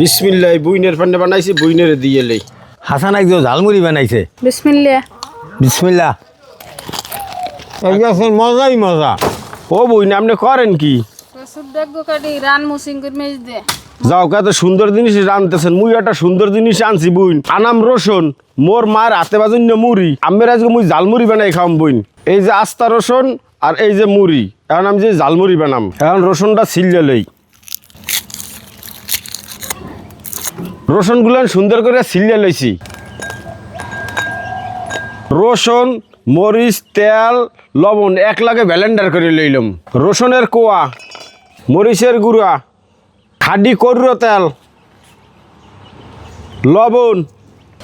বিসমিল্লাহ বুইনের পান্ডে বানাইছি বুইনের দিয়ে লই। হাসান একজন ঝালমুড়ি বানাইছে। বিসমিল্লা বিসমিল্লা একদম মজাই মজা। ও বুইন আপনি করেন কি? কসুর দেখব কাটি রান মুসিং করে মেজ দে। যাও কত সুন্দর জিনিস রানতেছেন। মুই একটা সুন্দর জিনিস আনছি বুইন। আনাম রসুন মোর মার হাতে বাজুন মুড়ি। আমের আজকে মুই জালমুড়ি বানাই খাম বুইন। এই যে আস্তা রসুন আর এই যে মুড়ি। এখন আমি যে জালমুড়ি বানাম। এখন রসুনটা ছিললে লই। রসুনগুলো সুন্দর করে ছিলিয়ে লইছি। রসুন মরিচ, তেল, লবণ এক লাগে ব্যালেন্ডার করে লইলাম। রসুনের কোয়া, মরিচের গুঁড়া খাডি করুর তেল, লবণ,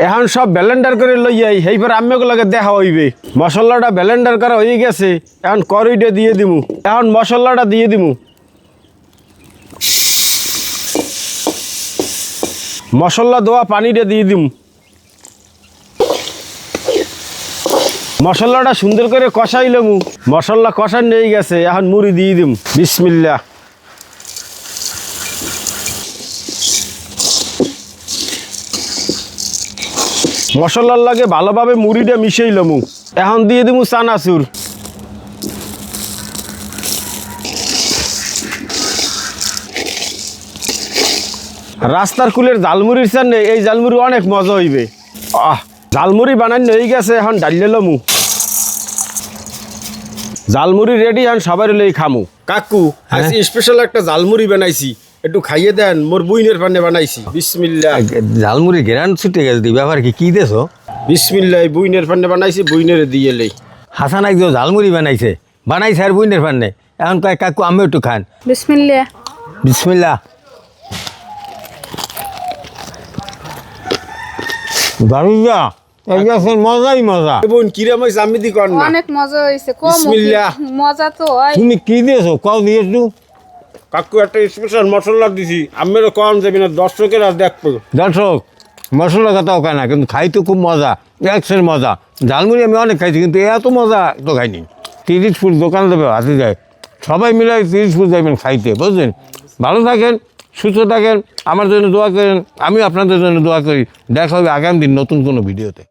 এখন সব ব্যালেন্ডার করে লই যাই সেইবার লাগে দেখা হইবে। মশলাটা ব্যালেন্ডার করা হয়ে গেছে, এখন করিডে দিয়ে দিমু। এখন মশলাটা দিয়ে দিমু। মশলা দেওয়া পানিটা দিয়ে দিমু। মশলাটা সুন্দর করে কষাইলামু মশলা কষান নিয়ে গেছে, এখন মুড়ি দিয়ে দিম। বিসমিল্লা মশলার লাগে ভালোভাবে মুড়িটা মিশাইলামু এখন দিয়ে দিমু চানাচুর। রাস্তার কুলের জালমুড়ির সামনে এই জালমুড়ি অনেক মজা হইবে। আহ জালমুড়ি বানান হয়ে গেছে এখন ডালিয়ে লমু। জালমুড়ি রেডি এখন সবাই লই খামু। কাকু আজকে স্পেশাল একটা জালমুড়ি বানাইছি। একটু খাইয়ে দেন মোর বুইনের পান্নে বানাইছি। বিসমিল্লাহ। জালমুড়ি গেরান ছুটে গেছে দি ব্যাপার কি কি দেছো? বিসমিল্লাহ বুইনের পান্নে বানাইছি বুইনের দিয়ে লই। হাসান একজন ঝালমুড়ি বানাইছে বানাইছে আর বুইনের পান্নে এখন কয় কাকু আমি একটু খান। বিসমিল্লা বিসমিল্লা দারুজা একদম মজাই মজা। বোন কিরম হয়েছে আমি দি কর না। অনেক মজা হয়েছে কম বিসমিল্লাহ। মজা তো হয়। তুমি কি দিয়েছ? কও দিয়েছ? কাকু একটা স্পেশাল মশলা দিছি। আমিরও কম যাবি না দর্শকেরা দেখব। দর্শক মশলা কথাও খায় না কিন্তু খাইতে খুব মজা একশের মজা। ঝালমুড়ি আমি অনেক খাইছি কিন্তু এত মজা তো খাইনি। তিরিশ ফুট দোকান দেবে হাতে যায় সবাই মিলে তিরিশ ফুট যাবেন খাইতে বুঝলেন? ভালো থাকেন। সুস্থ থাকেন, আমার জন্য দোয়া করেন, আমিও আপনাদের জন্য দোয়া করি। দেখা হবে আগামী দিন নতুন কোনো ভিডিওতে।